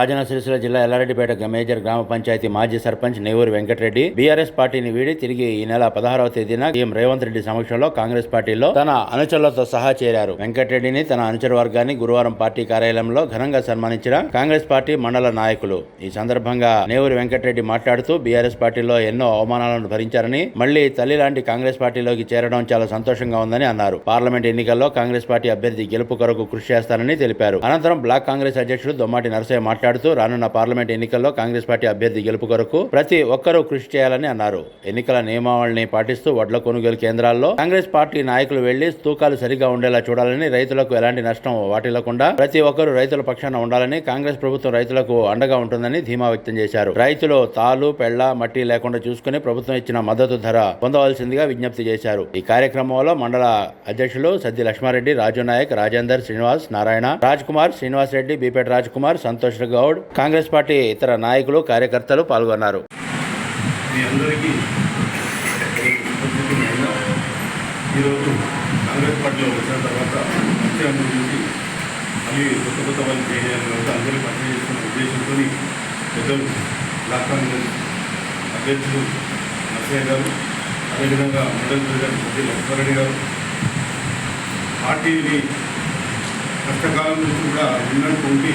రాజన్న సిరిసిల్ల జిల్లా ఎల్లారెడ్డిపేట మేజర్ గ్రామ పంచాయతీ మాజీ సర్పంచ్ నేవూరి వెంకటరెడ్డి బీఆర్ఎస్ పార్టీని వీడి తిరిగి ఈ నెల పదహారవ తేదీన సీఎం రేవంత్ రెడ్డి సమక్షంలో కాంగ్రెస్ పార్టీలో తన అనుచరులతో సహా చేరారు. వెంకటరెడ్డిని తన అనుచర వర్గాన్ని గురువారం పార్టీ కార్యాలయంలో ఘనంగా సన్మానించిన కాంగ్రెస్ పార్టీ మండల నాయకులు. ఈ సందర్భంగా నేవూరి వెంకటరెడ్డి మాట్లాడుతూ బీఆర్ఎస్ పార్టీలో ఎన్నో అవమానాలను భరించారని మళ్ళీ తల్లి లాంటి కాంగ్రెస్ పార్టీలోకి చేరడం చాలా సంతోషంగా ఉందని అన్నారు. పార్లమెంట్ ఎన్నికల్లో కాంగ్రెస్ పార్టీ అభ్యర్థి గెలుపు కొరకు కృషి చేస్తానని తెలిపారు. అనంతరం బ్లాక్ కాంగ్రెస్ అధ్యక్షుడు దొమ్మాటి నరసయ్య మాట్లాడుతూ రానున్న పార్లమెంట్ ఎన్నికల్లో కాంగ్రెస్ పార్టీ అభ్యర్థి గెలుపు కొరకు ప్రతి ఒక్కరూ కృషి చేయాలని అన్నారు. ఎన్నికల నియమావళిని పాటిస్తూ వడ్ల కొనుగోలు కేంద్రాల్లో కాంగ్రెస్ పార్టీ నాయకులు వెళ్ళి తూకాలు సరిగా ఉండేలా చూడాలని రైతులకు ఎలాంటి నష్టం వాటిల్లకుండా ప్రతి ఒక్కరూ రైతుల పక్షాన ఉండాలని కాంగ్రెస్ ప్రభుత్వం రైతులకు అండగా ఉంటుందని ధీమా వ్యక్తం చేశారు. రైతులు తాలు పెళ్ళ మట్టి లేకుండా చూసుకుని ప్రభుత్వం ఇచ్చిన మద్దతు ధర పొందవలసిందిగా విజ్ఞప్తి చేశారు. ఈ కార్యక్రమంలో మండల అధ్యక్షులు సద్ది లక్ష్మారెడ్డి రాజు నాయక్ రాజేందర్ శ్రీనివాస్ నారాయణ రాజ్ కుమార్ శ్రీనివాస్ రెడ్డి బీపేట రాజ్ కుమార్ సంతోష్ గౌడ్ కాంగ్రెస్ పార్టీ ఇతర నాయకులు కార్యకర్తలు పాల్గొన్నారు. అందరికీ ఈరోజు కాంగ్రెస్ పార్టీలో వచ్చిన తర్వాత ముఖ్యం గురించి మళ్ళీ కొత్త కొత్త వాళ్ళు చేయాలని కాబట్టి అందరూ ఉద్దేశంతో పెద్దలు బ్లాక్ కాంగ్రెస్ అధ్యక్షులు నరసయ్య గారు అదేవిధంగా మండలి గారు సత్య లక్ష్మారెడ్డి గారు పార్టీని కష్టకాలం నుంచి కూడా ఉన్నట్టు ఉండి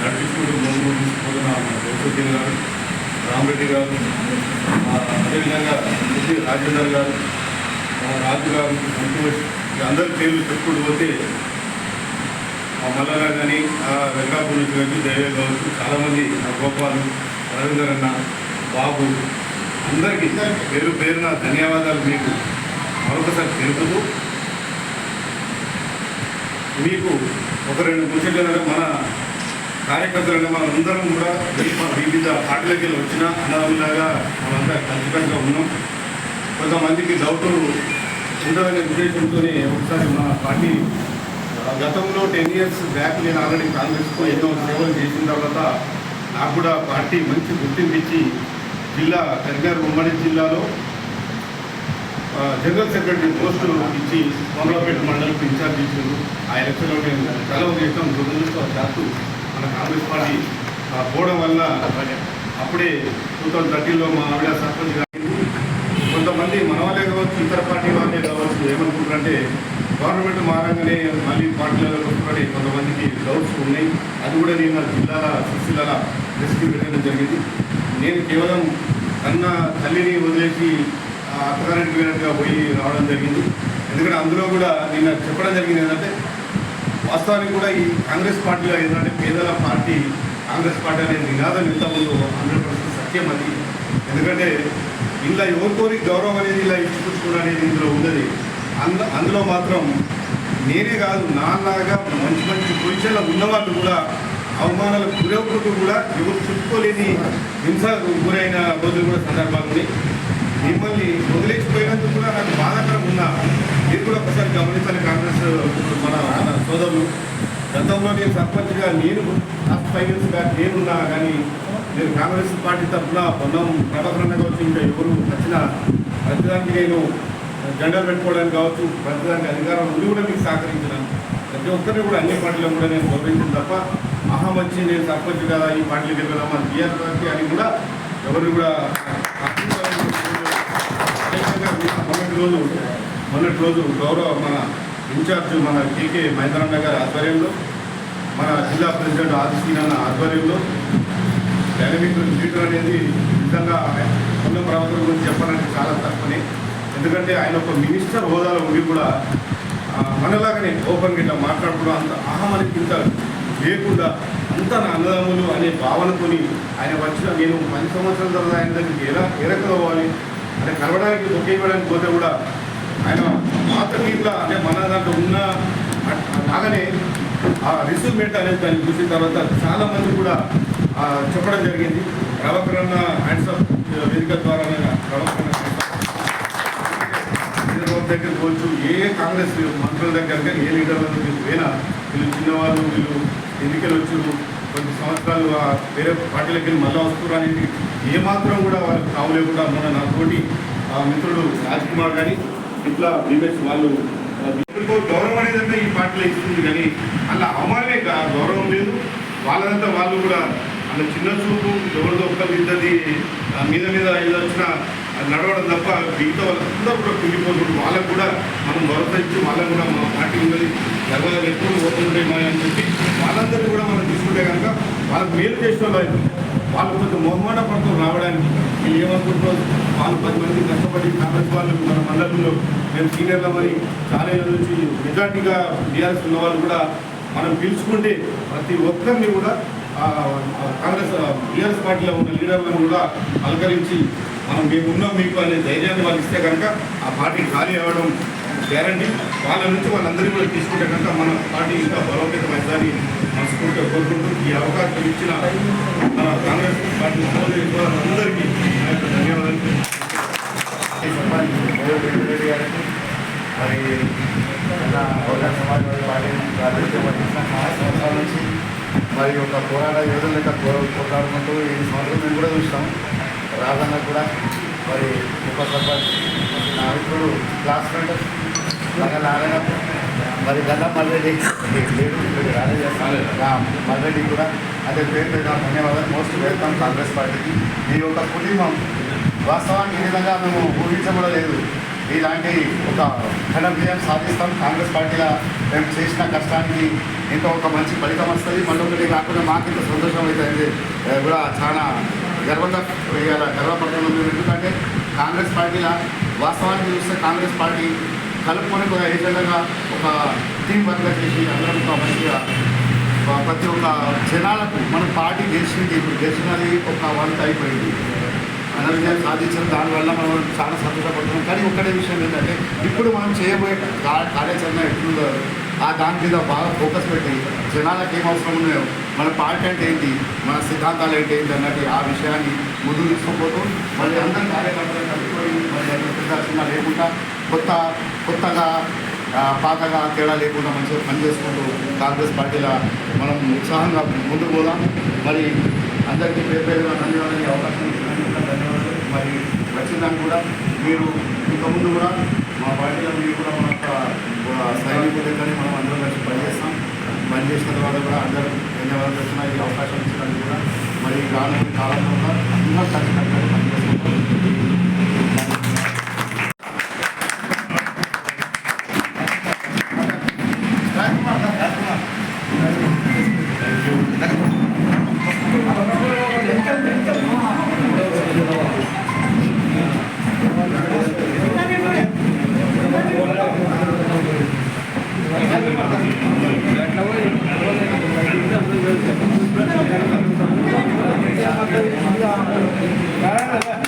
నడిపించుకుంటూ ముందుకు తీసుకుపోతున్న గౌసద్దీన్ గారు రామరెడ్డి గారు అదేవిధంగా ముద్ది రాజేందర్ గారు రాజు గారు సంతోష్ అందరి పేర్లు చెప్పుకుంటూ పోతే మా మల్లన్న కానీ ఆ వెంకాపూర్ నుంచి కానీ దైవే కావచ్చు చాలామంది ఆ గోపాలు రవీందర్ అన్న బాబు అందరికీ పేరు పేరున ధన్యవాదాలు మీకు మరొకసారి తెలుపుతూ మీకు ఒక రెండు ముచ్చట్లు మన కార్యకర్తలు మనం అందరం కూడా వివిధ- వివిధ పార్టీలకి వెళ్ళి వచ్చిన అన్నదమ్ములాగా మనంతా కలిసికట్టుగా ఉన్నాం. కొంతమందికి డౌట్లు ఉండవనే ఉద్దేశంతో ఒకసారి మా పార్టీ గతంలో టెన్ ఇయర్స్ బ్యాక్ నేను ఆల్రెడీ కాంగ్రెస్కు ఎన్నో సేవలు చేసిన తర్వాత నాకు కూడా పార్టీ మంచి గుర్తింపు ఇచ్చి జిల్లా కరీంనగర్ ఉమ్మడి జిల్లాలో జనరల్ సెక్రటరీ పోస్టు ఇచ్చి కొమరాపేట మండలికి ఇన్ఛార్జ్ ఇచ్చారు. ఆ ఎలక్షన్లో నేను సెలవు చేసాం దురదృష్టవశాత్తు మన కాంగ్రెస్ పార్టీ పోవడం వల్ల అప్పుడే టూ థౌజండ్ థర్టీన్లో మా ఆవిడ సర్పంచ్ గారింది కొంతమంది మన వాళ్ళే కావచ్చు ఇతర పార్టీ వాళ్ళే కావచ్చు ఏమనుకుంటారంటే గవర్నమెంట్ మారంగానే మళ్ళీ పార్టీలలో వస్తున్నారని కొంతమందికి డౌట్స్ ఉన్నాయి. అది కూడా నేను నా జిల్లాల సిరిసిల్లాల రెస్క్యూ పెట్టడం జరిగింది. నేను కేవలం అన్న తల్లిని వదిలేసి అత్తగారింటి అత్తగారింటికి పోయి రావడం జరిగింది. ఎందుకంటే అందులో కూడా నిన్న చెప్పడం జరిగింది ఏంటంటే వాస్తవానికి కూడా ఈ కాంగ్రెస్ పార్టీలో ఏంటంటే పేదల పార్టీ కాంగ్రెస్ పార్టీ అనే నినాదం ఇంతకుముందు హండ్రెడ్ పర్సెంట్ సత్యం అది. ఎందుకంటే ఇలా ఎవరికోరికి గౌరవం అనేది ఇలా ఇచ్చిపుచ్చుకోవడం అనేది ఇందులో ఉన్నది. అందు అందులో మాత్రం నేనే కాదు నాన్నగా మంచి మంచి పొజిషన్లో ఉన్నవాళ్ళు కూడా అవమానాలకు గురవుకుంటూ కూడా ఎవరు చుట్టుకోలేని హింసకు గురైన రోజులు కూడా సందర్భాలు ఉన్నాయి. మిమ్మల్ని వదిలేసిపోయినందుకు కూడా నాకు బాధాకరం ఉన్నా మీరు కూడా ఒకసారి గమనించాలి కాంగ్రెస్ మన మన సోదరులు గతంలో నేను సర్పంచ్గా నేను లాస్ట్ ఫైవ్ నేనున్నా కానీ నేను కాంగ్రెస్ పార్టీ తరఫున పొన్నం ప్రభాకరణ కావచ్చు ఇంకా ఎవరు వచ్చిన ప్రతిదానికి నేను జెండాలు పెట్టుకోవడానికి కావచ్చు ప్రతిదానికి అధికారం ఉండి కూడా మీకు సహకరించిన ప్రతి ఒక్కరిని కూడా అన్ని పార్టీలను కూడా నేను గౌరవించిన తప్ప మహా మంచి నేను సర్పంచ్ కదా ఈ పార్టీలు వెళ్ళాం మన టీఆర్ పార్టీ అని కూడా ఎవరు కూడా మొన్నటి రోజు మొన్నటి రోజు గౌరవ మన ఇన్ఛార్జ్ మన కేకే మహేంద్రన్న గారి ఆధ్వర్యంలో మన జిల్లా ప్రెసిడెంట్ ఆదిశీనన్న ఆధ్వర్యంలో డైనమిక్ లీడర్ అనేది నిజంగా ఉన్న ప్రవర్తన గురించి చెప్పాలంటే చాలా తక్కువనే. ఎందుకంటే ఆయన ఒక మినిస్టర్ హోదాలో ఉండి కూడా మనలాగానే ఓపెన్గా ఇట్లా మాట్లాడుకోవడం అంత అహం అనేది ఇంత లేకుండా అంత నా అన్నదమ్ములు అనే భావనతోని ఆయన వచ్చిన నేను పది సంవత్సరాల తర్వాత ఆయన దగ్గరికి ఎలా ఏ రకంగా పోవాలి అంటే కలవడానికి ఒకే ఇవ్వడానికి పోతే కూడా ఆయన మాత్రం ఇట్లా అంటే మన దాంట్లో ఉన్న లాగానే ఆ రిసూమెంట్ అనేది దాన్ని చూసిన తర్వాత చాలామంది కూడా చెప్పడం జరిగింది. ప్రవర్తన హ్యాండ్స్ ఆఫ్ వేదిక ద్వారా రవకరణ దగ్గర పోవచ్చు. ఏ కాంగ్రెస్ మంత్రుల దగ్గర కానీ ఏ లీడర్ల మీరు పోయినా వీళ్ళు చిన్నవాళ్ళు వీళ్ళు ఎన్నికలు వచ్చారు కొన్ని సంవత్సరాలు వేరే పార్టీలకి వెళ్ళి మళ్ళీ వస్తున్నారు అనేది ఏమాత్రం కూడా వాళ్ళకి కావలేకుండా మొన్న నాతోటి మిత్రుడు రాజ్కుమార్ కానీ ఇట్లా బీబెస్ వాళ్ళు గౌరవం అనేది ఈ పార్టీలో ఇస్తుంది కానీ అలా అవమానమే గౌరవం లేదు. వాళ్ళంతా వాళ్ళు కూడా అలా చిన్న చూపు ఎవరిదో ఒక్కరి ఇద్దరిది మీద మీద ఇది వచ్చిన నడవడం తప్ప మిగతా వాళ్ళందరూ కూడా కుంగిపోతుంది వాళ్ళకు కూడా మనం భరోసా ఇచ్చి వాళ్ళకు కూడా మా పార్టీ ఉన్నది గర్వంగా ఎప్పుడు పోతుంటాయి మా అని చెప్పి వాళ్ళందరినీ కూడా మనం తీసుకుంటే కనుక వాళ్ళకి మేలు చేసిన వాళ్ళు. వాళ్ళు కొంచెం మొహమాట పడుతూ రావడానికి వీళ్ళు ఏమనుకుంటున్నారు వాళ్ళు పది మంది కష్టపడి కాంగ్రెస్ వాళ్ళు మన మండలంలో మేము సీనియర్ల మరి చాలా ఏళ్ళ నుంచి మెజార్టీగా బీఆర్ఎస్ ఉన్న వాళ్ళు కూడా మనం పిలుచుకుంటే ప్రతి ఒక్కరిని కూడా కాంగ్రెస్ బీఆర్ఎస్ పార్టీలో ఉన్న లీడర్లను కూడా అలంకరించి మనం మేము ఉన్నాం మీకు అనే ధైర్యాన్ని వాళ్ళు ఇస్తే కనుక ఆ పార్టీ ఖాళీ అవ్వడం గ్యారంటీ. వాళ్ళ నుంచి వాళ్ళందరినీ కూడా తీసుకుంటే కనుక మన పార్టీ ఇంకా బలోపేతమైందని మనస్ఫూర్తిగా కోరుకుంటూ ఈ అవకాశం ఇచ్చిన మన కాంగ్రెస్ పార్టీ అందరికీ నా యొక్క ధన్యవాదాలు మరి మన బహుజన పార్టీని ప్రాతినిధ్యం వహించిన చాలా సంవత్సరాల నుంచి మరి ఒక పోరాట యోధుల లెక్క పోరాడుకుంటూ ఈ సంవత్సరం మేము కూడా చూస్తాం. రాజన్న కూడా మరి ఉప సర్పంచ్ నా మిత్రుడు మరి గల్లా మల్లెడ్డి రా- మల్లెడ్డి కూడా అదే పేరు పేరు ధన్యవాదాలు. మోస్ట్ వెల్కమ్ కాంగ్రెస్ పార్టీకి. మీ యొక్క కుటుంబం వాస్తవానికి ఈ విధంగా మేము ఊహించకూడదు లేదు ఇలాంటి ఒక ఘన విజయం సాధిస్తాం. కాంగ్రెస్ పార్టీలో మేము చేసిన కష్టానికి ఇంకా ఒక మంచి ఫలితం వస్తుంది. మళ్ళీ కాకుండా మాకు ఇంత సంతోషం అవుతుంది. కూడా చాలా గర్వంగా మేము ఎందుకంటే కాంగ్రెస్ పార్టీలో వాస్తవానికి చూస్తే కాంగ్రెస్ పార్టీ కలుపుకొని ఒక విధంగా ఒక టీం వర్క్గా చేసి అందరం ఒక మంచిగా ప్రతి ఒక్క జనాలకు మన పార్టీ చేసింది. ఇప్పుడు చేసినది ఒక వంత అయిపోయింది. అనర్జయం సాధించిన దానివల్ల మనం చాలా సంతోషపడుతున్నాం. కానీ ఒక్కటే విషయం ఏంటంటే ఇప్పుడు మనం చేయబోయే కార్యాచరణ ఎట్లుందో ఆ దాని మీద బాగా ఫోకస్ పెట్టి జనాలకు ఏం అవసరం ఉన్నాయో మన పార్టీ అంటే ఏంటి మన సిద్ధాంతాలు ఏంటి ఏంటి అన్నట్టు ఆ విషయాన్ని ముందు తీసుకోపోతూ మళ్ళీ అందరి కార్యకర్తలు కలుపుకొని మళ్ళీ అందరూ పెద్ద చిన్న లేకుండా కొత్త కొత్తగా పాతగా తేడా లేకుండా మంచిగా పనిచేసుకుంటూ కాంగ్రెస్ పార్టీలో మనం ఉత్సాహంగా ముందుకు పోదాం. మరి అందరికీ పేరు పేరుగా ధన్యవాదాలు అవకాశం ఇచ్చినందుకు ధన్యవాదాలు. మరి వచ్చిందాన్ని కూడా మీరు ఇంతకుముందు కూడా మా పార్టీలో మీరు కూడా మన యొక్క సైనికుల దగ్గర మనం అందరం కలిసి పనిచేస్తాం. పనిచేసిన తర్వాత కూడా అందరూ ధన్యవాదాలు వచ్చిన ఈ అవకాశం ఇచ్చినందుకు కూడా. మరి రానున్న కాలంలో కూడా అందరూ కలిసి కట్టుబడి పనిచేసుకుంటాం. Caramba,